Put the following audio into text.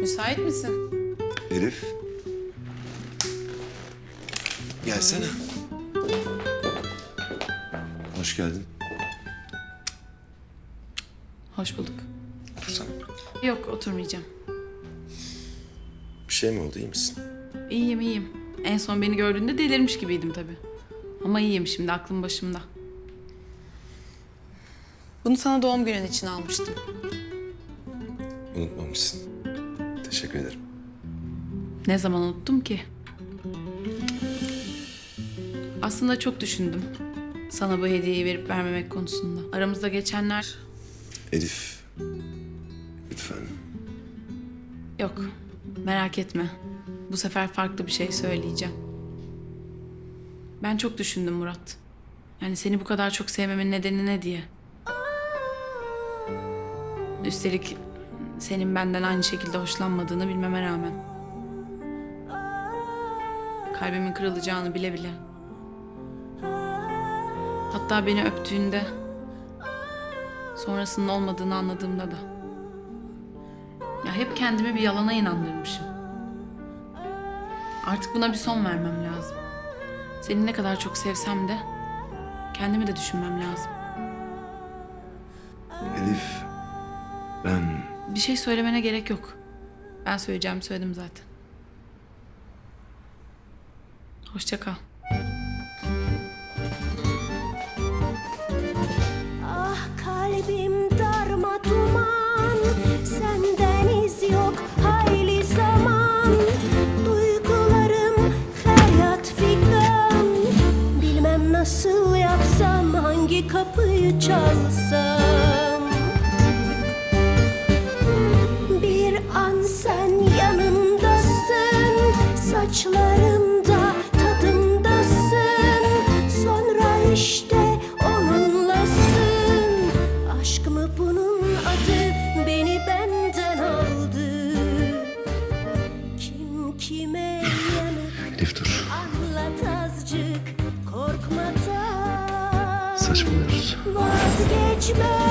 Müsait misin? Elif. Gelsene. Hoş geldin. Hoş bulduk. Otursana. Yok oturmayacağım. Bir şey mi oldu iyi misin? İyiyim iyiyim. En son beni gördüğünde delirmiş gibiydim tabii. Ama iyiyim şimdi aklım başımda. Bunu sana doğum günün için almıştım. Unutmamışsın. Teşekkür ederim. Ne zaman unuttum ki? Aslında çok düşündüm. Sana bu hediyeyi verip vermemek konusunda. Aramızda geçenler Elif. Lütfen. yok. Merak etme. Bu sefer farklı bir şey söyleyeceğim. Ben çok düşündüm Murat. Yani seni bu kadar çok sevmemin nedeni ne diye. Üstelik senin benden aynı şekilde hoşlanmadığını bilmeme rağmen. Kalbimin kırılacağını bile bile. Hatta beni öptüğünde sonrasının olmadığını anladığımda da. Ya hep kendimi bir yalana inandırmışım. Artık buna bir son vermem lazım. Seni ne kadar çok sevsem de kendimi de düşünmem lazım. Elif. Ben Bir şey söylemene gerek yok. Ben söyleyeceğimi söyledim zaten. Hoşça kal. Kapıyı çalsam. Bir an sen yanımdasın Saçlarımda tadımdasın. Sonra işte onunlasın. Aşk mı bunun adı beni benden aldı. Kim kime yanık. Saçmalıyoruz. Vazgeçme